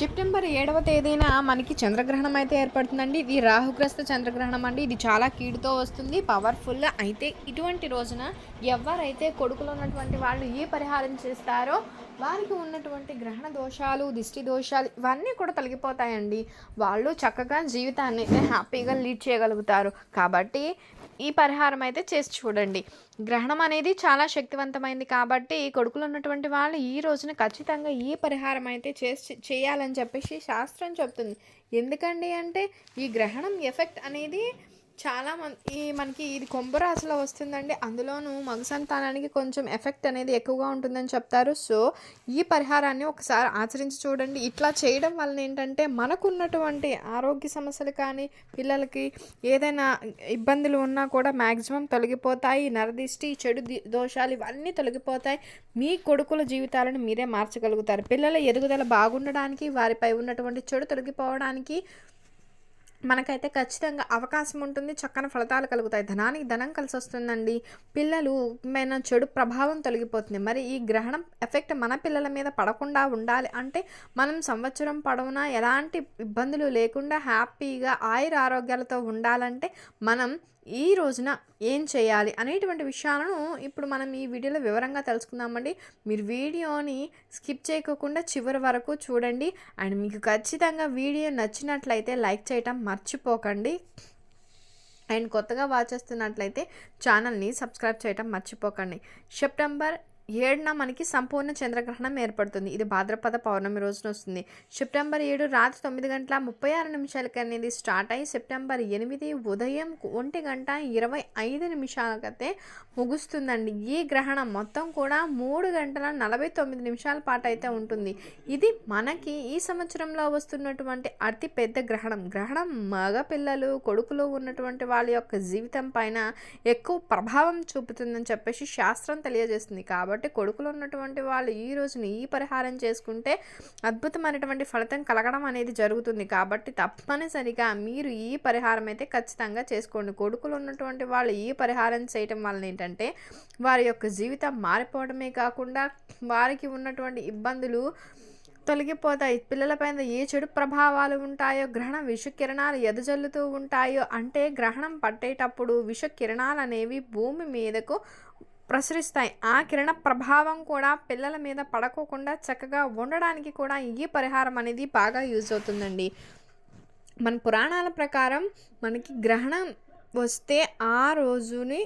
September ఏడవ తేదీన మనకి చంద్రగ్రహణం అయితే ఏర్పడుతుందండి. ఇది రాహుగ్రస్త చంద్రగ్రహణం అండి. ఇది చాలా కీడుతో వస్తుంది పవర్ఫుల్ అయితే ఇటువంటి రోజున ఎవరైతే కొడుకులు ఉన్నటువంటి వాళ్ళు ఏ పరిహారం చేస్తారో వారికి ఉన్నటువంటి గ్రహణ దోషాలు దిష్టి దోషాలు ఇవన్నీ కూడా తొలగిపోతాయండి. వాళ్ళు చక్కగా జీవితాన్ని అయితే హ్యాపీగా లీడ్ చేయగలుగుతారు. కాబట్టి ఈ పరిహారం అయితే చేసి చూడండి. గ్రహణం అనేది చాలా శక్తివంతమైంది కాబట్టి కొడుకులు ఉన్నటువంటి వాళ్ళు ఈ రోజున ఖచ్చితంగా ఈ పరిహారం అయితే చేసి చేయాలని చెప్పేసి శాస్త్రం చెప్తుంది. ఎందుకండి అంటే ఈ గ్రహణం ఎఫెక్ట్ అనేది చాలా మంది ఈ మనకి ఇది కుంభరాశిలో వస్తుందండి. అందులోనూ మగ సంతానానికి కొంచెం ఎఫెక్ట్ అనేది ఎక్కువగా ఉంటుందని చెప్తారు. సో ఈ పరిహారాన్ని ఒకసారి ఆచరించి చూడండి. ఇట్లా చేయడం వలన ఏంటంటే మనకున్నటువంటి ఆరోగ్య సమస్యలు కానీ పిల్లలకి ఏదైనా ఇబ్బందులు ఉన్నా కూడా మ్యాక్సిమం తొలగిపోతాయి. నరదిష్టి చెడు దోషాలు ఇవన్నీ తొలగిపోతాయి. మీ కొడుకుల జీవితాలను మీరే మార్చగలుగుతారు. పిల్లల ఎదుగుదల బాగుండడానికి వారిపై ఉన్నటువంటి చెడు తొలగిపోవడానికి మనకైతే ఖచ్చితంగా అవకాశం ఉంటుంది చక్కని ఫలితాలు కలుగుతాయి. ధనానికి ధనం కలిసి వస్తుందండి. పిల్లలు మీద చెడు ప్రభావం తొలగిపోతుంది. మరి ఈ గ్రహణం ఎఫెక్ట్ మన పిల్లల మీద పడకుండా ఉండాలి అంటే మనం సంవత్సరం పడవునా ఎలాంటి ఇబ్బందులు లేకుండా హ్యాపీగా ఆయుర ఆరోగ్యాలతో ఉండాలంటే మనం ఈ రోజున ఏం చేయాలి అనేటువంటి విషయాలను ఇప్పుడు మనం ఈ వీడియోలో వివరంగా తెలుసుకుందామండి. మీరు వీడియోని స్కిప్ చేయకోకుండా చివరి వరకు చూడండి. అండ్ మీకు ఖచ్చితంగా వీడియో నచ్చినట్లయితే లైక్ చేయటం మర్చిపోకండి. అండ్ కొత్తగా వాచ్ చేస్తున్నట్లయితే ఛానల్ని సబ్స్క్రైబ్ చేయటం మర్చిపోకండి. సెప్టెంబర్ ఏడున మనకి సంపూర్ణ చంద్రగ్రహణం ఏర్పడుతుంది. ఇది భాద్రపద పౌర్ణమి రోజున వస్తుంది. సెప్టెంబర్ ఏడు రాత్రి తొమ్మిది గంటల ముప్పై ఆరు నిమిషాలకి అనేది స్టార్ట్ అయ్యి సెప్టెంబర్ ఎనిమిది ఉదయం ఒంటి గంట ఇరవై ఐదు నిమిషాలకైతే ముగుస్తుందండి. ఈ గ్రహణం మొత్తం కూడా మూడు గంటల నలభై తొమ్మిది నిమిషాల పాటు అయితే ఉంటుంది. ఇది మనకి ఈ సంవత్సరంలో వస్తున్నటువంటి అతి పెద్ద గ్రహణం. గ్రహణం మగ పిల్లలు కొడుకులు ఉన్నటువంటి వాళ్ళ యొక్క జీవితం పైన ఎక్కువ ప్రభావం చూపుతుందని చెప్పేసి శాస్త్రం తెలియజేస్తుంది. కాబట్టి కాబట్టి కొడుకులు ఉన్నటువంటి వాళ్ళు ఈ రోజున ఈ పరిహారం చేసుకుంటే అద్భుతమైనటువంటి ఫలితం కలగడం అనేది జరుగుతుంది. కాబట్టి తప్పనిసరిగా మీరు ఈ పరిహారం అయితే ఖచ్చితంగా చేసుకోండి. కొడుకులు ఉన్నటువంటి వాళ్ళు ఈ పరిహారం చేయటం వలన ఏంటంటే వారి యొక్క జీవితం మారిపోవడమే కాకుండా వారికి ఉన్నటువంటి ఇబ్బందులు తొలగిపోతాయి. పిల్లలపైన ఏ చెడు ప్రభావాలు ఉంటాయో గ్రహణ విష కిరణాలు ఎదజల్లుతూ ఉంటాయో అంటే గ్రహణం పట్టేటప్పుడు విషకిరణాలు అనేవి భూమి మీదకు ప్రసరిస్తాయి. ఆ కిరణ ప్రభావం కూడా పిల్లల మీద పడకోకుండా చక్కగా ఉండడానికి కూడా ఈ పరిహారం అనేది బాగా యూజ్ అవుతుందండి. మన పురాణాల ప్రకారం మనకి గ్రహణం వస్తే ఆ రోజుని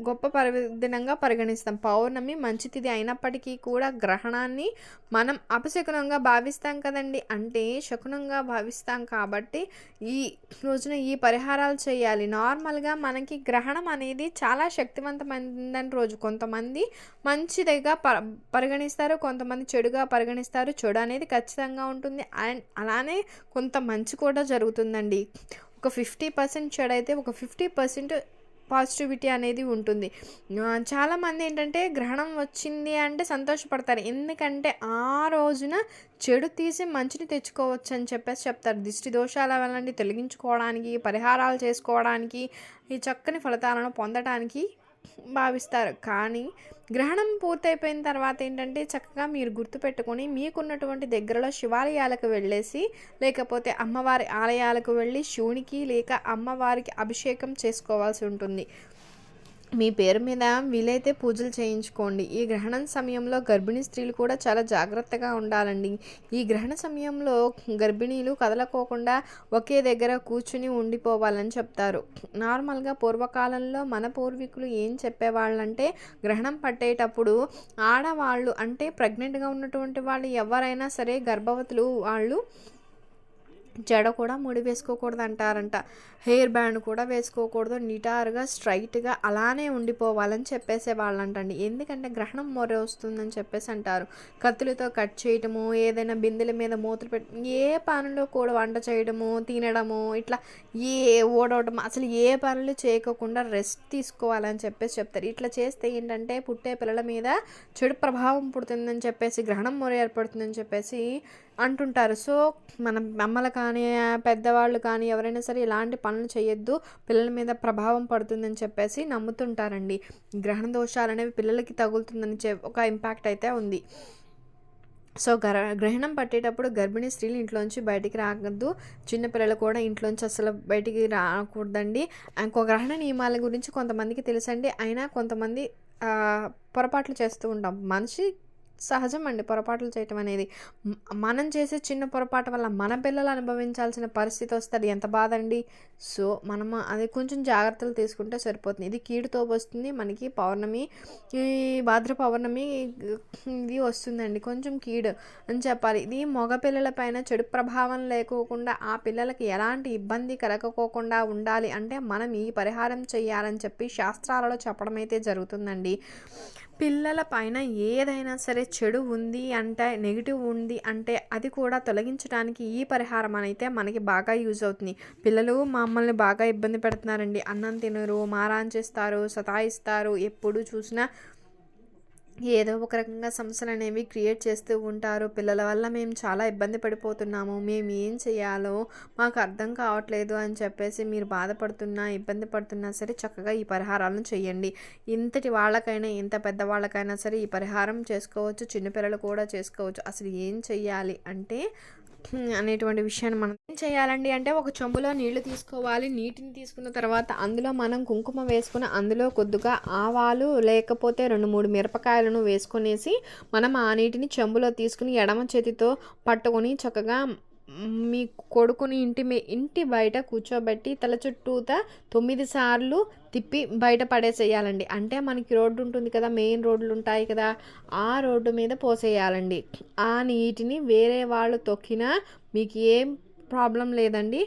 గొప్ప పర్వదినంగా పరిగణిస్తాం. పౌర్ణమి మంచి తిథి అయినప్పటికీ కూడా గ్రహణాన్ని మనం అపశకునంగా భావిస్తాం కదండి. అంటే శకునంగా భావిస్తాం కాబట్టి ఈ రోజున ఈ పరిహారాలు చేయాలి. నార్మల్గా మనకి గ్రహణం అనేది చాలా శక్తివంతమైందని రోజు కొంతమంది మంచిదిగా ప పరిగణిస్తారు. కొంతమంది చెడుగా పరిగణిస్తారు. చెడు అనేది ఖచ్చితంగా ఉంటుంది. అండ్ అలానే కొంత మంచి కూడా జరుగుతుందండి. ఒక ఫిఫ్టీ పర్సెంట్ చెడు అయితే ఒక ఫిఫ్టీ పర్సెంట్ పాజిటివిటీ అనేది ఉంటుంది. చాలామంది ఏంటంటే గ్రహణం వచ్చింది అంటే సంతోషపడతారు. ఎందుకంటే ఆ రోజున చెడు తీసి మంచిని తెచ్చుకోవచ్చు అని చెప్పేసి చెప్తారు. దిష్టి దోషాల అవన్నీ తొలగించుకోవడానికి పరిహారాలు చేసుకోవడానికి ఈ చక్కని ఫలితాలను పొందడానికి భావిస్తారు. కానీ గ్రహణం పూర్తయిపోయిన తర్వాత ఏంటంటే చక్కగా మీరు గుర్తుపెట్టుకొని మీకున్నటువంటి దగ్గరలో శివాలయాలకు వెళ్ళేసి లేకపోతే అమ్మవారి ఆలయాలకు వెళ్ళి శివునికి లేక అమ్మవారికి అభిషేకం చేసుకోవాల్సి ఉంటుంది. మీ పేరు మీద వీలైతే పూజలు చేయించుకోండి. ఈ గ్రహణం సమయంలో గర్భిణీ స్త్రీలు కూడా చాలా జాగ్రత్తగా ఉండాలండి. ఈ గ్రహణ సమయంలో గర్భిణీలు కదలకోకుండా ఒకే దగ్గర కూర్చుని ఉండిపోవాలని చెప్తారు. నార్మల్గా పూర్వకాలంలో మన పూర్వీకులు ఏం చెప్పేవాళ్ళంటే గ్రహణం పట్టేటప్పుడు ఆడవాళ్ళు అంటే ప్రెగ్నెంట్గా ఉన్నటువంటి వాళ్ళు ఎవరైనా సరే గర్భవతులు వాళ్ళు జడ కూడా ముడి వేసుకోకూడదు అంటారంట హెయిర్ బ్యాండ్ కూడా వేసుకోకూడదు. నిటారుగా స్ట్రైట్గా అలానే ఉండిపోవాలని చెప్పేసే వాళ్ళంటండి. ఎందుకంటే గ్రహణం మొర వస్తుందని చెప్పేసి అంటారు. కత్తులతో కట్ చేయటము ఏదైనా బిందెల మీద మూతలు పెట్టి ఏ పనులు కూడా వంట చేయడము తినడము ఇట్లా ఏ ఓడవడం అసలు ఏ పనులు చేయకోకుండా రెస్ట్ తీసుకోవాలని చెప్పేసి చెప్తారు. ఇట్లా చేస్తే ఏంటంటే పుట్టే పిల్లల మీద చెడు ప్రభావం పుడుతుందని చెప్పేసి గ్రహణం మొర ఏర్పడుతుందని చెప్పేసి అంటుంటారు. సో మన అమ్మలు కానీ పెద్దవాళ్ళు కానీ ఎవరైనా సరే ఇలాంటి పనులు చేయొద్దు. పిల్లల మీద ప్రభావం పడుతుందని చెప్పేసి నమ్ముతుంటారండి. గ్రహణ దోషాలు అనేవి పిల్లలకి తగులుతుందని చె ఒక ఇంపాక్ట్ అయితే ఉంది. సో గర గ్రహణం పట్టేటప్పుడు గర్భిణీ స్త్రీలు ఇంట్లోంచి బయటికి రాకూడదు చిన్నపిల్లలు కూడా ఇంట్లోంచి అసలు బయటికి రాకూడదండి. ఇంకో గ్రహణ నియమాల గురించి కొంతమందికి తెలుసండి. అయినా కొంతమంది పొరపాట్లు చేస్తూ ఉంటాం. మనిషి సహజం అండి పొరపాట్లు చేయటం అనేది. మనం చేసే చిన్న పొరపాటు వల్ల మన పిల్లలు అనుభవించాల్సిన పరిస్థితి వస్తుంది. ఎంత బాధ అండి సో మనం అది కొంచెం జాగ్రత్తలు తీసుకుంటే సరిపోతుంది. ఇది కీడుతో వస్తుంది మనకి పౌర్ణమి ఈ భాద్ర పౌర్ణమి ఇది వస్తుందండి. కొంచెం కీడు అని చెప్పాలి. ఇది మగ పిల్లల పైన చెడు ప్రభావం లేకోకుండా ఆ పిల్లలకి ఎలాంటి ఇబ్బంది కలగకోకుండా ఉండాలి అంటే మనం ఈ పరిహారం చేయాలని చెప్పి శాస్త్రాలలో చెప్పడం అయితే జరుగుతుందండి. పిల్లల పైన ఏదైనా సరే చెడు ఉంది అంటే నెగిటివ్ ఉంది అంటే అది కూడా తొలగించడానికి ఈ పరిహారం అయితే మనకి బాగా యూజ్ అవుతుంది. పిల్లలు మమ్మల్ని బాగా ఇబ్బంది పెడుతున్నారండి. అన్నం తినరు మారాన్ చేస్తారు సతాయిస్తారు. ఎప్పుడు చూసినా ఏదో ఒక రకంగా సమస్యలు అనేవి క్రియేట్ చేస్తూ ఉంటారు. పిల్లల వల్ల మేము చాలా ఇబ్బంది పడిపోతున్నాము. మేము ఏం చేయాలో మాకు అర్థం కావట్లేదు అని చెప్పేసి మీరు బాధపడుతున్నా ఇబ్బంది పడుతున్నా సరే చక్కగా ఈ పరిహారాలను చేయండి. ఇంతటి వాళ్ళకైనా ఇంత పెద్ద వాళ్ళకైనా సరే ఈ పరిహారం చేసుకోవచ్చు. చిన్నపిల్లలు కూడా చేసుకోవచ్చు. అసలు ఏం చెయ్యాలి అంటే అనేటువంటి విషయాన్ని మనం ఏం చేయాలండి అంటే ఒక చెంబులో నీళ్ళు తీసుకోవాలి. నీటిని తీసుకున్న తర్వాత అందులో మనం కుంకుమ వేసుకుని అందులో కొద్దిగా ఆవాలు లేకపోతే రెండు మూడు మిరపకాయలను వేసుకొనేసి మనం ఆ నీటిని చెంబులో తీసుకుని ఎడమ చేతితో పట్టుకొని చక్కగా మీ కొడుకుని ఇంటి మీ ఇంటి బయట కూర్చోబెట్టి తల చుట్టూతా తొమ్మిది సార్లు తిప్పి బయట పడేసేయాలండి. అంటే మనకి రోడ్డు ఉంటుంది కదా మెయిన్ రోడ్లు ఉంటాయి కదా ఆ రోడ్డు మీద పోసేయాలండి. ఆ నీటిని వేరే వాళ్ళు తొక్కినా మీకు ఏం ప్రాబ్లం లేదండి.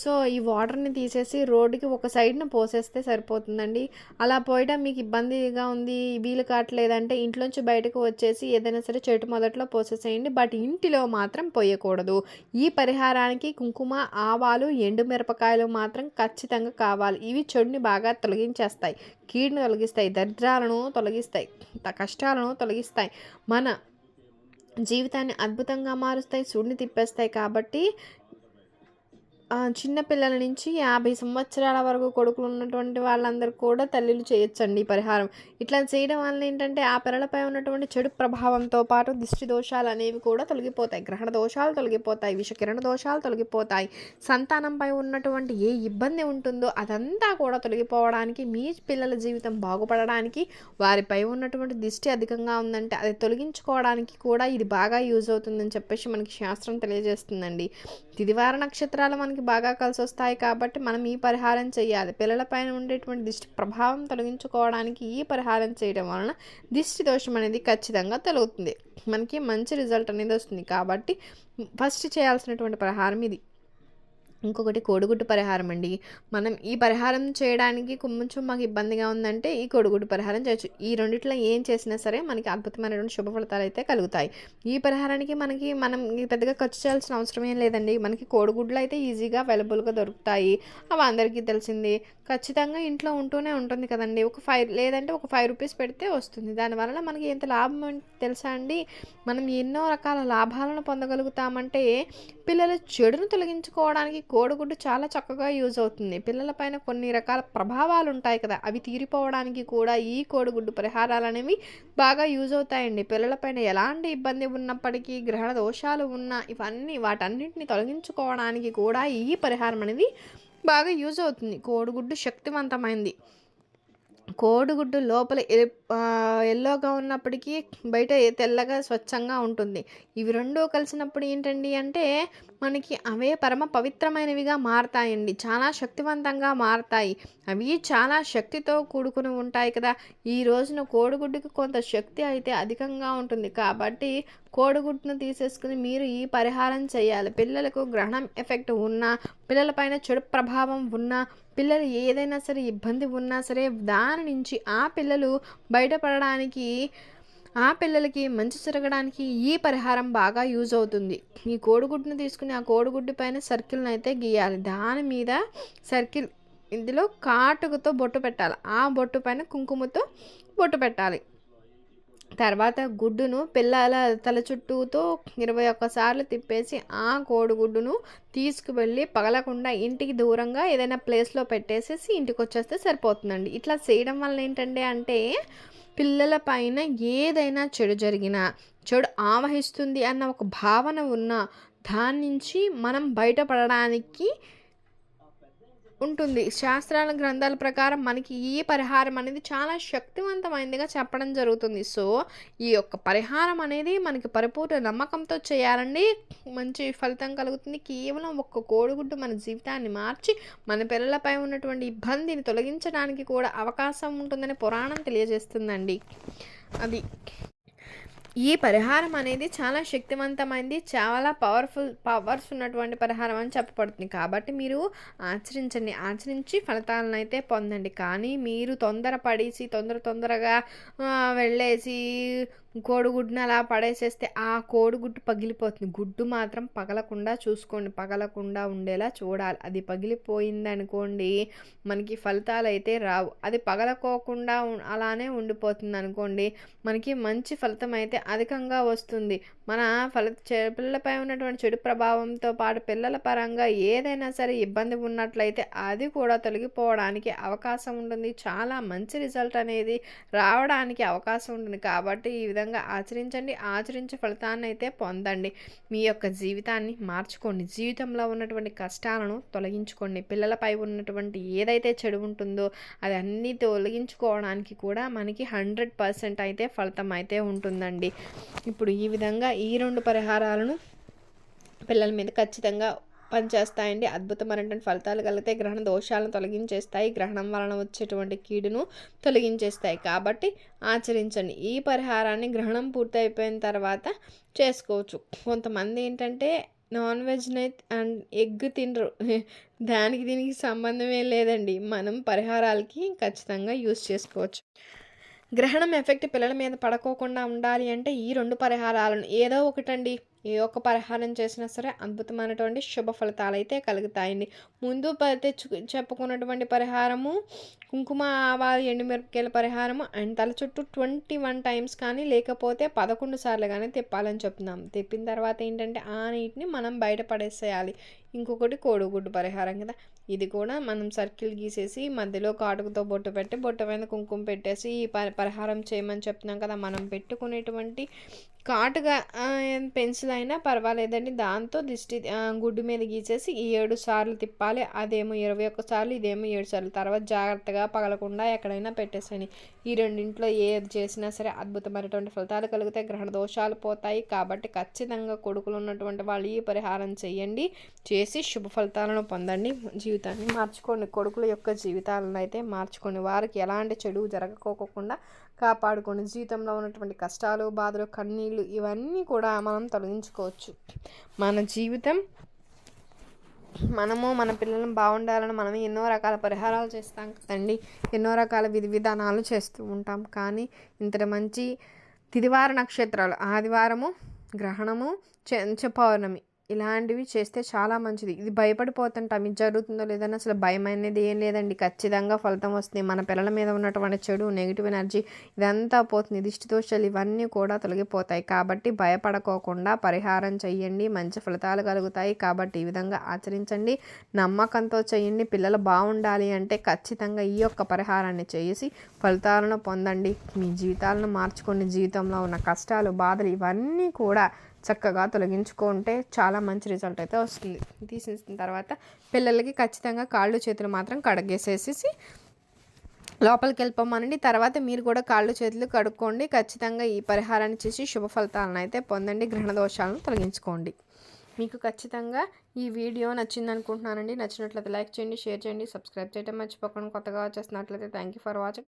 సో ఈ వాటర్ని తీసేసి రోడ్డుకి ఒక సైడ్న పోసేస్తే సరిపోతుందండి. అలా పోయడం మీకు ఇబ్బందిగా ఉంది వీలు కావట్లేదంటే ఇంట్లోంచి బయటకు వచ్చేసి ఏదైనా సరే చెట్టు మొదట్లో పోసేసేయండి. బట్ ఇంటిలో మాత్రం పోయకూడదు. ఈ పరిహారానికి కుంకుమ ఆవాలు ఎండు మిరపకాయలు మాత్రం ఖచ్చితంగా కావాలి. ఇవి చెడుని బాగా తొలగించేస్తాయి. కీడును తొలగిస్తాయి దరిద్రాలను తొలగిస్తాయి కష్టాలను తొలగిస్తాయి. మన జీవితాన్ని అద్భుతంగా మారుస్తాయి సూడిని తిప్పేస్తాయి కాబట్టి చిన్న పిల్లల నుంచి యాభై సంవత్సరాల వరకు కొడుకులు ఉన్నటువంటి వాళ్ళందరూ కూడా తల్లిలు చేయొచ్చండి ఈ పరిహారం. ఇట్లా చేయడం వల్ల ఏంటంటే ఆ పిల్లలపై ఉన్నటువంటి చెడు ప్రభావంతో పాటు దిష్టి దోషాలు అనేవి కూడా తొలగిపోతాయి. గ్రహణ దోషాలు తొలగిపోతాయి. విషకిరణ దోషాలు తొలగిపోతాయి. సంతానంపై ఉన్నటువంటి ఏ ఇబ్బంది ఉంటుందో అదంతా కూడా తొలగిపోవడానికి మీ పిల్లల జీవితం బాగుపడడానికి వారిపై ఉన్నటువంటి దిష్టి అధికంగా ఉందంటే అది తొలగించుకోవడానికి కూడా ఇది బాగా యూజ్ అవుతుందని చెప్పేసి మనకి శాస్త్రం తెలియజేస్తుందండి. తిదివార నక్షత్రాలు మనకి బాగా కలిసి వస్తాయి కాబట్టి మనం ఈ పరిహారం చేయాలి పిల్లలపైన ఉండేటువంటి దిష్టి ప్రభావం తొలగించుకోవడానికి ఈ పరిహారం చేయడం వలన దిష్టి దోషం అనేది ఖచ్చితంగా తొలగుతుంది. మనకి మంచి రిజల్ట్ అనేది వస్తుంది. కాబట్టి ఫస్ట్ చేయాల్సినటువంటి పరిహారం ఇది. ఇంకొకటి కోడిగుడ్డు పరిహారం అండి. మనం ఈ పరిహారం చేయడానికి కొంచెం మాకు ఇబ్బందిగా ఉందంటే ఈ కోడిగుడ్డు పరిహారం చేయొచ్చు. ఈ రెండిట్లో ఏం చేసినా సరే మనకి అద్భుతమైనటువంటి శుభ ఫలితాలు అయితే కలుగుతాయి. ఈ పరిహారానికి మనకి మనం ఈ పెద్దగా ఖర్చు చేయాల్సిన అవసరం ఏం లేదండి. మనకి కోడిగుడ్లు అయితే ఈజీగా అవైలబుల్గా దొరుకుతాయి. అవి అందరికీ తెలిసింది. ఖచ్చితంగా ఇంట్లో ఉంటూనే ఉంటుంది కదండి. ఒక ఫైవ్ లేదంటే ఒక ఫైవ్ రూపీస్ పెడితే వస్తుంది. దానివల్ల మనకి ఎంత లాభం తెలుసా అండి? మనం ఎన్నో రకాల లాభాలను పొందగలుగుతామంటే పిల్లల చెడును తొలగించుకోవడానికి కోడిగుడ్డు చాలా చక్కగా యూజ్ అవుతుంది. పిల్లలపైన కొన్ని రకాల ప్రభావాలు ఉంటాయి కదా అవి తీరిపోవడానికి కూడా ఈ కోడిగుడ్డు పరిహారాలు అనేవి బాగా యూజ్ అవుతాయండి. పిల్లలపైన ఎలాంటి ఇబ్బంది ఉన్నప్పటికీ గ్రహణ దోషాలు ఉన్నా ఇవన్నీ వాటన్నిటిని తొలగించుకోవడానికి కూడా ఈ పరిహారం అనేది బాగా యూజ్ అవుతుంది. కోడిగుడ్డు శక్తివంతమైంది. కోడిగుడ్డు లోపల ఎల్లోగా ఉన్నప్పటికీ బయట తెల్లగా స్వచ్ఛంగా ఉంటుంది. ఇవి రెండూ కలిసినప్పుడు ఏంటండి అంటే మనకి అవే పరమ పవిత్రమైనవిగా మారతాయండి. చాలా శక్తివంతంగా మారతాయి. అవి చాలా శక్తితో కూడుకుని ఉంటాయి కదా. ఈ రోజున కోడిగుడ్డుకి కొంత శక్తి అయితే అధికంగా ఉంటుంది. కాబట్టి కోడిగుడ్డును తీసేసుకుని మీరు ఈ పరిహారం చేయాలి. పిల్లలకు గ్రహణం ఎఫెక్ట్ ఉన్నా పిల్లలపైన చెడు ప్రభావం ఉన్నా పిల్లలు ఏదైనా సరే ఇబ్బంది ఉన్నా సరే దాని నుంచి ఆ పిల్లలు బయటపడడానికి ఆ పిల్లలకి మంచి జరగడానికి ఈ పరిహారం బాగా యూజ్ అవుతుంది. ఈ కోడిగుడ్డును తీసుకుని ఆ కోడిగుడ్డు పైన సర్కిల్ని అయితే గీయాలి. దాని మీద సర్కిల్ ఇందులో కాటుకతో బొట్టు పెట్టాలి. ఆ బొట్టు పైన కుంకుమతో బొట్టు పెట్టాలి. తర్వాత గుడ్డును పిల్లల తల చుట్టూతో ఇరవై ఒక్కసార్లు తిప్పేసి ఆ కోడిగుడ్డును తీసుకువెళ్ళి పగలకుండా ఇంటికి దూరంగా ఏదైనా ప్లేస్లో పెట్టేసేసి ఇంటికి వచ్చేస్తే సరిపోతుందండి. ఇట్లా చేయడం వల్ల ఏంటంటే అంటే పిల్లల పైన ఏదైనా చెడు జరిగినా చెడు ఆవహిస్తుంది అన్న ఒక భావన ఉన్న దాని నుంచి మనం బయటపడడానికి ఉంటుంది. శాస్త్రాల గ్రంథాల ప్రకారం మనకి ఈ పరిహారం అనేది చాలా శక్తివంతమైనదిగా చెప్పడం జరుగుతుంది. సో ఈ యొక్క పరిహారం అనేది మనకి పరిపూర్ణ నమ్మకంతో చేయాలండి. మంచి ఫలితం కలుగుతుంది. కేవలం ఒక్క కోడిగుడ్డు మన జీవితాన్ని మార్చి మన పిల్లలపై ఉన్నటువంటి ఇబ్బందిని తొలగించడానికి కూడా అవకాశం ఉంటుందని పురాణం తెలియజేస్తుందండి. అది ఈ పరిహారం అనేది చాలా శక్తివంతమైంది చాలా పవర్ఫుల్ పవర్స్ ఉన్నటువంటి పరిహారం అని చెప్పబడుతుంది. కాబట్టి మీరు ఆచరించండి. ఆచరించి ఫలితాలను అయితే పొందండి. కానీ మీరు తొందరపడేసి తొందర తొందరగా వెళ్ళేసి కోడిగుడ్డుని అలా పడేసేస్తే ఆ కోడిగుడ్డు పగిలిపోతుంది. గుడ్డు మాత్రం పగలకుండా చూసుకోండి. పగలకుండా ఉండేలా చూడాలి. అది పగిలిపోయింది అనుకోండి మనకి ఫలితాలు అయితే రావు. అది పగలకోకుండా అలానే ఉండిపోతుంది అనుకోండి మనకి మంచి ఫలితం అయితే అధికంగా వస్తుంది. మన ఫల చె- పిల్లలపై ఉన్నటువంటి చెడు ప్రభావంతో పాటు పిల్లల పరంగా ఏదైనా సరే ఇబ్బంది ఉన్నట్లయితే అది కూడా తొలగిపోవడానికి అవకాశం ఉంటుంది. చాలా మంచి రిజల్ట్ అనేది రావడానికి అవకాశం ఉంటుంది. కాబట్టి ఈ విధంగా ఆచరించండి. ఆచరించే ఫలితాన్ని అయితే పొందండి. మీ యొక్క జీవితాన్ని మార్చుకోండి. జీవితంలో ఉన్నటువంటి కష్టాలను తొలగించుకోండి. పిల్లలపై ఉన్నటువంటి ఏదైతే చెడు ఉంటుందో అది అన్నీ తొలగించుకోవడానికి కూడా మనకి హండ్రెడ్ పర్సెంట్ అయితే ఫలితం అయితే ఉంటుందండి. ఇప్పుడు ఈ విధంగా ఈ రెండు పరిహారాలను పిల్లల మీద ఖచ్చితంగా పనిచేస్తాయండి. అద్భుతమైనటువంటి ఫలితాలు కలిగితే గ్రహణ దోషాలను తొలగించేస్తాయి. గ్రహణం వలన వచ్చేటువంటి కీడును తొలగించేస్తాయి. కాబట్టి ఆచరించండి. ఈ పరిహారాన్ని గ్రహణం పూర్తయిపోయిన తర్వాత చేసుకోవచ్చు. కొంతమంది ఏంటంటే నాన్ వెజ్ని అండ్ ఎగ్ తినరు. దానికి దీనికి సంబంధమే లేదండి. మనం పరిహారాలకి ఖచ్చితంగా యూస్ చేసుకోవచ్చు. గ్రహణం ఎఫెక్ట్ పిల్లల మీద పడకోకుండా ఉండాలి అంటే ఈ రెండు పరిహారాలను ఏదో ఒకటండి. ఏ ఒక్క పరిహారం చేసినా సరే అద్భుతమైనటువంటి శుభ ఫలితాలు అయితే కలుగుతాయండి. ముందు తెచ్చు చెప్పుకున్నటువంటి పరిహారము కుంకుమ ఆవాలు ఎండుమిరపకాయల పరిహారము అండ్ తల చుట్టూ ట్వంటీ వన్ టైమ్స్ కానీ లేకపోతే పదకొండు సార్లు కానీ తిప్పాలని చెప్తున్నాం. తిప్పిన తర్వాత ఏంటంటే ఆ నీటిని మనం బయట పడేసేయాలి. ఇంకొకటి కోడిగుడ్డు పరిహారం కదా. ఇది కూడా మనం సర్కిల్ గీసేసి మధ్యలో కాటుకతో బొట్టు పెట్టి బొట్టు మీద కుంకుమ పెట్టేసి ఈ పరిహారం చేయమని చెప్తున్నాం కదా. మనం పెట్టుకునేటువంటి కాటుగా పెన్సిల్ అయినా పర్వాలేదండి. దాంతో దిష్టి గుడ్డు మీద గీసేసి ఈ ఏడు సార్లు తిప్పాలి. అదేమో ఇరవై ఒక్క సార్లు ఇదేమో ఏడు సార్లు. తర్వాత జాగ్రత్తగా పగలకుండా ఎక్కడైనా పెట్టేసాని ఈ రెండింట్లో ఏది చేసినా సరే అద్భుతమైనటువంటి ఫలితాలు కలిగితే గ్రహణ దోషాలు పోతాయి. కాబట్టి ఖచ్చితంగా కొడుకులు ఉన్నటువంటి వాళ్ళు ఈ పరిహారం చేయండి. చేసి శుభ ఫలితాలను పొందండి. జీవితాన్ని మార్చుకోండి. కొడుకుల యొక్క జీవితాలను అయితే మార్చుకోండి. వారికి ఎలాంటి చెడు జరగకోకుండా కాపాడుకోండి. జీవితంలో ఉన్నటువంటి కష్టాలు బాధలు కన్నీళ్ళు ఇవన్నీ కూడా మనం తొలగించుకోవచ్చు. మన జీవితం మనము మన పిల్లలను బాగుండాలని మనం ఎన్నో రకాల పరిహారాలు చేస్తాం కదండి. ఎన్నో రకాల విధి విధానాలు చేస్తూ ఉంటాం. కానీ ఇంత మంచి తిదివార నక్షత్రాలు ఆదివారము గ్రహణము చె పౌర్ణమి ఇలాంటివి చేస్తే చాలా మంచిది. ఇది భయపడిపోతుంటాం. ఇది జరుగుతుందో లేదని అసలు భయం అనేది ఏం లేదండి. ఖచ్చితంగా ఫలితం వస్తుంది. మన పిల్లల మీద ఉన్నటువంటి చెడు నెగిటివ్ ఎనర్జీ ఇదంతా పోతుంది. దిష్టి దోషాలు ఇవన్నీ కూడా తొలగిపోతాయి. కాబట్టి భయపడకోకుండా పరిహారం చేయండి మంచి ఫలితాలు కలుగుతాయి. కాబట్టి ఈ విధంగా ఆచరించండి. నమ్మకంతో చేయండి పిల్లలు బాగుండాలి అంటే ఖచ్చితంగా ఈ యొక్క పరిహారాన్ని చేసి ఫలితాలను పొందండి. మీ జీవితాలను మార్చుకోండి. జీవితంలో ఉన్న కష్టాలు బాధలు ఇవన్నీ కూడా చక్కగా తొలగించుకుంటే చాలా మంచి రిజల్ట్ అయితే వస్తుంది. తీసేసిన తర్వాత పిల్లలకి ఖచ్చితంగా కాళ్ళు చేతులు మాత్రం కడగేసేసి లోపలికి వెళ్ళిపోమనండి. తర్వాత మీరు కూడా కాళ్ళు చేతులు కడుక్కోండి. ఖచ్చితంగా ఈ పరిహారాన్ని చేసి శుభ ఫలితాలను అయితే పొందండి. గ్రహణ దోషాలను తొలగించుకోండి. మీకు ఖచ్చితంగా ఈ వీడియో నచ్చింది అనుకుంటున్నానండి నచ్చినట్లయితే లైక్ చేయండి షేర్ చేయండి సబ్స్క్రైబ్ చేయడం మర్చిపోకుండా. కొత్తగా వచ్చేసినట్లయితే థ్యాంక్ యూ ఫర్ వాచింగ్.